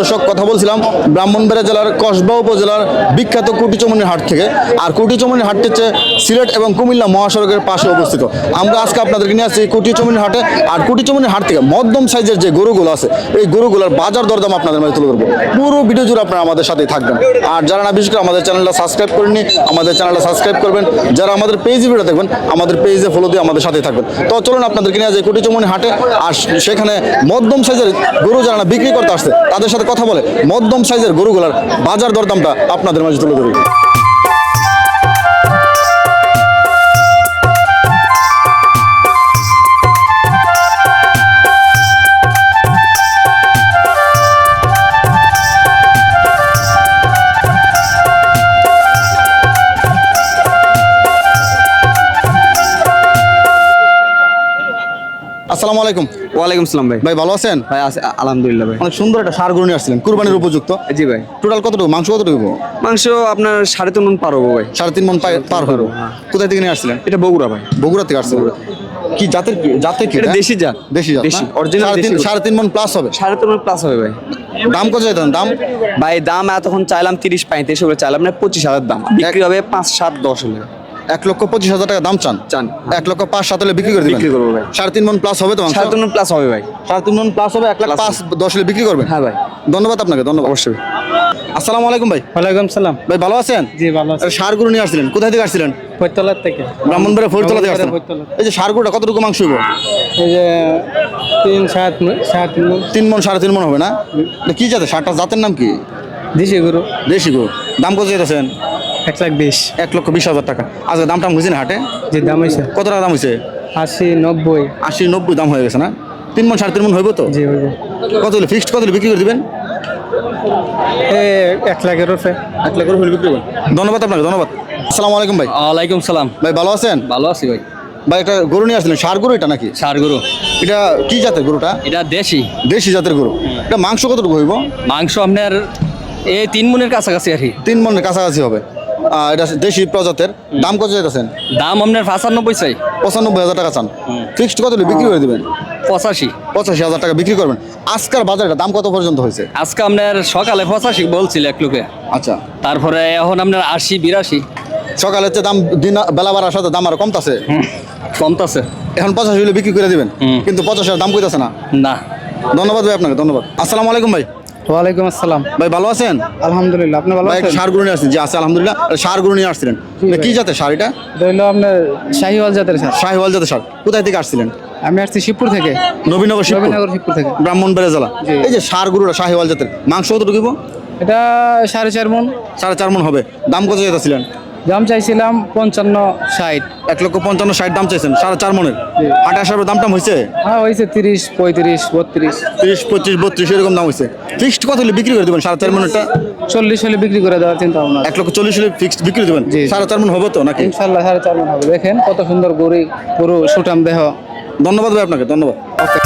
দর্শক, কথা বলছিলাম ব্রাহ্মণবাড়িয়া জেলার কসবা উপজেলার বিখ্যাত কুটিচমনির হাট থেকে। আর কুটিচমনির হাটটি হচ্ছে সিলেট এবং কুমিল্লা মহাসড়কের পাশে অবস্থিত। আমরা আজকে আপনাদেরকে নিয়ে আসছি কুটিচমনির হাটে। আর কুটিচমনির হাট থেকে মধ্যম সাইজের যে গরুগুলো আছে, এই গরুগুলোর বাজার দরদাম আপনাদের মাঝে তুলে ধরবো। পুরো ভিডিও জুড়ে আপনারা আমাদের সাথেই থাকবেন। আর যারা না, বিশেষ করে আমাদের চ্যানেলটা সাবস্ক্রাইব করেননি, আমাদের চ্যানেলটা সাবস্ক্রাইব করবেন। যারা আমাদের পেজে ভিডিও দেখবেন, আমাদের পেজে ফলো দিয়ে আমাদের সাথেই থাকবেন। তো চলুন আপনাদেরকে নিয়ে যাই কুটিচমনি হাটে। আর সেখানে মধ্যম সাইজের গরু যারা বিক্রি করতে আসছে, তাদের সাথে কথা বলে মধ্যম সাইজের গরুগুলার বাজার দরদামটা আপনাদের মাঝে তুলে ধরি আসসালামু আলাইকুম। ওয়ালাইকুম সালাম ভাই। ভাই ভালো আছেন? ভাই আলহামদুলিল্লাহ ভাই। অনেক সুন্দর একটা সার গরু নিয়ে আসছিলেন। কুরবানির উপযুক্ত। জি ভাই। টোটাল কতটুকু? মাংস কতটুকু মাংস আপনার সাড়ে তিন মন পার হব ভাই। সাড়ে তিন মন পার হলো হ্যাঁ। কোথায় থেকে নিয়ে আসছিলেন? এটা বগুড়া ভাই। বগুড়া থেকে আসছিলেন কি জাতের জাতের কি? দেশি জাত। দেশি জাত দেশি অরিজিনাল সাড়ে তিন- মন প্লাস হবে? সাড়ে তিন মন প্লাস হবে ভাই। দাম কত চাইতেন? দাম? ভাই দাম এতক্ষণ চাইলাম তিরিশ পঁয়ত্রিশ চাইলাম না পঁচিশ হাজার দাম। বিক্রি হবে পাঁচ সাত দশ হলে। এক লক্ষ পঁচিশ হাজার টাকা দাম চান? চান। এক লক্ষ পাঁচ সাত হলে বিক্রি করে দিবেন? বিক্রি করব ভাই। সাড়ে তিন মন প্লাস হবে তো সাড়ে তিন মন প্লাস হবে ভাই। সাড়ে তিন মন প্লাস হবে এক লাখ পাঁচ দশ হলে বিক্রি করবেন? হ্যাঁ ভাই। ধন্যবাদ আপনাকে ধন্যবাদ। অবশ্যই। আসসালামু আলাইকুম ভাই। ওয়ালাইকুম সালাম। ভাই ভালো আছেন? জি ভালো আছি। আরে সার গরু নিয়ে আসছিলেন কোথায় থেকে আসছিলেন? কৈতলার থেকে। ব্রাহ্মণবাড়িয়া ফরিদতলা থেকে আসছিলেন এই যে সার গরুটা কতটুকু মাংস হইব? এই যে তিন সাত সাত তিন মন সাড়ে তিন মন হবে না? কি জাতের? সারটা জাতের নাম কি? দিছি গুরু। দেশি গরু। দাম কত চাইতেছেন? এক লাখ বিশ। এক লক্ষ বিশ হাজার টাকা। আজকে দাম টাম হয়েছে না হাটে? যে দাম হয়েছে কত টাকা দাম হয়েছে আশি নব্বই। আশি নব্বই দাম হয়ে গেছে না? তিন মন সাড়ে তিন মন হইব তো? জি হইব। কত হলে ফিক্সড কত হলে বিক্রি করে দিবেন? এ এক লাখের উপরে। এক লাখ করে বিক্রি করবেন। ধন্যবাদ আপনাকে ধন্যবাদ। আসসালামু আলাইকুম ভাই। ওয়ালাইকুম সালাম। ভাই ভালো আছেন? ভালো আছি ভাই। ভাই একটা গরু নিয়ে আসলেন সার গরু এটা নাকি? সার গরু। এটা কি জাতের গরুটা? এটা দেশি। দেশি জাতের গরু। এটা মাংস কতটুকু হইব? মাংস আপনার এই তিন মনের কাছাকাছি আর কি। তিন মনের কাছাকাছি হবে। এটা দেশি প্রজাতের। দাম কত চাইতেছেন? দাম আপনার পঁচানব্বই চাই। পঁচানব্বই হাজার টাকা চান। ফিক্সড কত বিক্রি করে দিবেন? পঁচাশি। পঁচাশি হাজার টাকা বিক্রি করবেন। আজকাল বাজারে দাম কত পর্যন্ত হয়েছে? আজকে আপনার সকালে পঁচাশি বলছিল এক লোকে। আচ্ছা। তারপরে এখন আপনার আশি বিরাশি। সকালে হচ্ছে দাম দিন বেলা বাড়ার সাথে দাম আরও কমতাছে। কমতাছে। এখন পঁচাশি হলে বিক্রি করে দিবেন। কিন্তু পঁচাশি হাজার দাম কইতাছে না। না। ধন্যবাদ ভাই আপনাকে ধন্যবাদ। আসসালামু আলাইকুম ভাই। ওয়ালাইকুম আসসালাম। ভাই ভালো আছেন? আলহামদুলিল্লাহ আপনি ভালো আছেন? সার গুরুনি আসছেন জি আছে আলহামদুলিল্লাহ। সার গুরুনি আসছিলেন। কি জাতের সার এটা? ধরল আপনার শাহিওয়াল জাতের সার। শাহিওয়াল জাতের সার। কোথায় থেকে আসছিলেন? আমি আসছি শিবপুর থেকে। নবীনগর নবীনগর শিবপুর থেকে। ব্রাহ্মণবাড়িয়া জেলা। এই যে সার গুরুরা শাহিওয়াল জাতের মাংস কত ঢুকিব এটা সাড়ে চার মন সাড়ে চার মন হবে। দাম কত চাইতেছিলেন? দাম চাইছিলাম পঞ্চান্ন ষাট। এক লক্ষ পঞ্চান্ন ষাট দাম চাইছেন সাড়ে চার মনের। আট আসার দাম টাম হয়েছে হ্যাঁ হয়েছে তিরিশ পঁয়ত্রিশ বত্রিশ। তিরিশ পঁচিশ বত্রিশ এরকম দাম হয়েছে ফিক্সড কত হলে বিক্রি করে দেবেন সাড়ে চার মনেরটা? চল্লিশ হলে বিক্রি করে দেওয়ার চিন্তা ভাবনা এক লক্ষ চল্লিশ হলে ফিক্সড বিক্রি দেবেন। সাড়ে চার মন হবে তো নাকি? ইনশাল্লাহ সাড়ে চার মন হবে। দেখেন কত সুন্দর গরু গরু সুটাম দেহ। ধন্যবাদ ভাই আপনাকে ধন্যবাদ। ওকে।